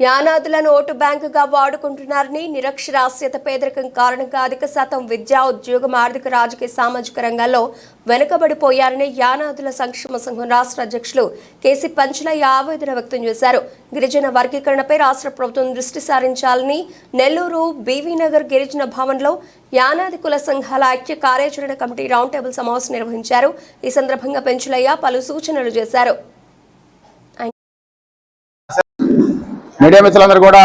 యానాదులను vote బ్యాంకుగా వాడుకుంటున్నారని నిరక్షరాస్యత పేదరికం కారణంగా అధిక శాతం విద్యా ఉద్యోగం ఆర్థిక రాజకీయ సామాజిక రంగాల్లో వెనుకబడిపోయారని యానాదుల సంక్షేమ సంఘం రాష్ట్ర అధ్యక్షులు కేసీ పంచలయ్య ఆవేదన వ్యక్తం చేశారు. గిరిజన వర్గీకరణపై రాష్ట్ర ప్రభుత్వం దృష్టి సారించాలని నెల్లూరు బీవీనగర్ గిరిజన భవన్లో యానాది కుల సంఘాల ఐక్య కార్యాచరణ కమిటీ రౌండ్ టేబుల్ సమావేశం నిర్వహించారు. ఈ సందర్భంగా పెంచులయ్య పలు సూచనలు చేశారు. మీడియా మిత్రులందరూ కూడా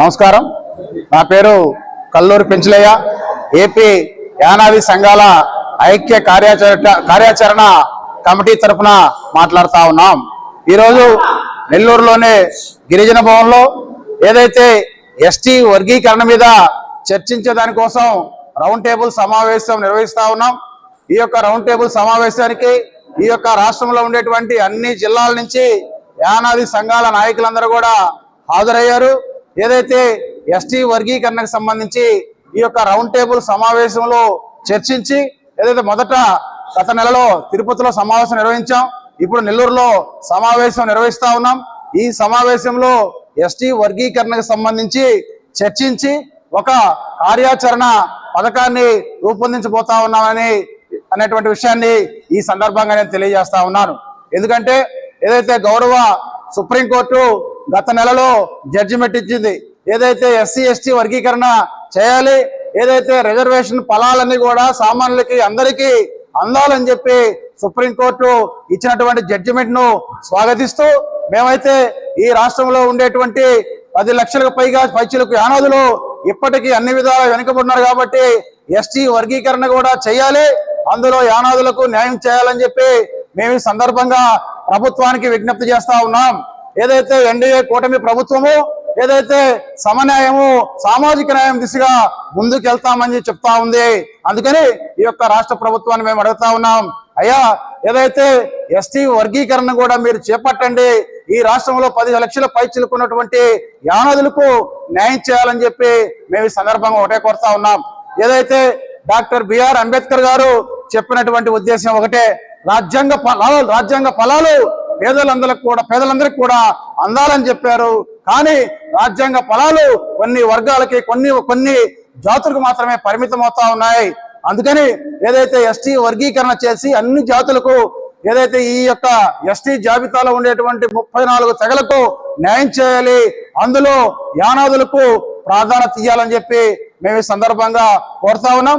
నమస్కారం. నా పేరు కల్లూరి పెంచులయ్య. ఏపీ యానాది సంఘాల ఐక్య కార్యాచరణ కార్యాచరణ కమిటీ తరఫున మాట్లాడుతూ ఉన్నాం. ఈరోజు నెల్లూరులోనే గిరిజన భవన్లో ఏదైతే ఎస్టీ వర్గీకరణ మీద చర్చించే దానికోసం రౌండ్ టేబుల్ సమావేశం నిర్వహిస్తూ ఉన్నాం. ఈ యొక్క రౌండ్ టేబుల్ సమావేశానికి ఈ యొక్క రాష్ట్రంలో ఉండేటువంటి అన్ని జిల్లాల నుంచి యానాది సంఘాల నాయకులందరూ కూడా హాజరయ్యారు. ఏదైతే ఎస్టీ వర్గీకరణకు సంబంధించి ఈ యొక్క రౌండ్ టేబుల్ సమావేశంలో చర్చించి ఏదైతే మొదట గత నెలలో తిరుపతిలో సమావేశం నిర్వహించాం ఇప్పుడు నెల్లూరులో సమావేశం నిర్వహిస్తా ఉన్నాం. ఈ సమావేశంలో ఎస్టీ వర్గీకరణకు సంబంధించి చర్చించి ఒక కార్యాచరణ పథకాన్ని రూపొందించబోతా ఉన్నామని అనేటువంటి విషయాన్ని ఈ సందర్భంగా నేను తెలియజేస్తా ఉన్నాను. ఎందుకంటే ఏదైతే గౌరవ సుప్రీంకోర్టు గత నెలలో జడ్జిమెంట్ ఇచ్చింది. ఏదైతే ఎస్సీ ఎస్టీ వర్గీకరణ చేయాలి ఏదైతే రిజర్వేషన్ ఫలాలన్నీ కూడా సామాన్యులకి అందరికీ అందాలని చెప్పి సుప్రీంకోర్టు ఇచ్చినటువంటి జడ్జిమెంట్ను స్వాగతిస్తూ మేమైతే ఈ రాష్ట్రంలో ఉండేటువంటి పది లక్షలకు పైగా పైచులకు యానాదులు ఇప్పటికీ అన్ని విధాలు వెనుకబడినారు కాబట్టి ఎస్టీ వర్గీకరణ కూడా చేయాలి. అందులో యానాదులకు న్యాయం చేయాలని చెప్పి మేము ఈ సందర్భంగా ప్రభుత్వానికి విజ్ఞప్తి చేస్తా ఉన్నాం. ఏదైతే ఎన్డీఏ కూటమి ప్రభుత్వము ఏదైతే సమన్యాయము సామాజిక న్యాయం దిశగా ముందుకు వెళ్తామని చెప్తా ఉంది. అందుకని ఈ యొక్క రాష్ట్ర ప్రభుత్వాన్ని మేము అడుగుతా ఉన్నాం. అయ్యా ఏదైతే ఎస్టీ వర్గీకరణ కూడా మీరు చేపట్టండి ఈ రాష్ట్రంలో పది లక్షల పైచిలుకున్నటువంటి యానదులకు న్యాయం చేయాలని చెప్పి మేము ఈ సందర్భంగా ఒకటే కోరుతా ఉన్నాం. ఏదైతే డాక్టర్ బిఆర్ అంబేద్కర్ గారు చెప్పినటువంటి ఉద్దేశం ఒకటే రాజ్యాంగ ఫలాలు రాజ్యాంగ ఫలాలు పేదలందరికి కూడా పేదలందరికీ కూడా అందాలని చెప్పారు. కానీ రాజ్యాంగ ఫలాలు కొన్ని వర్గాలకి కొన్ని కొన్ని జాతులకు మాత్రమే పరిమితం అవుతా ఉన్నాయి. అందుకని ఏదైతే ఎస్టీ వర్గీకరణ చేసి అన్ని జాతులకు ఏదైతే ఈ యొక్క ఎస్టీ జాబితాలో ఉండేటువంటి ముప్పై నాలుగు తెగలకు న్యాయం చేయాలి అందులో యానాదులకు ప్రాధాన్యత ఇవ్వాలని చెప్పి మేము ఈ సందర్భంగా కోరుతా ఉన్నాం.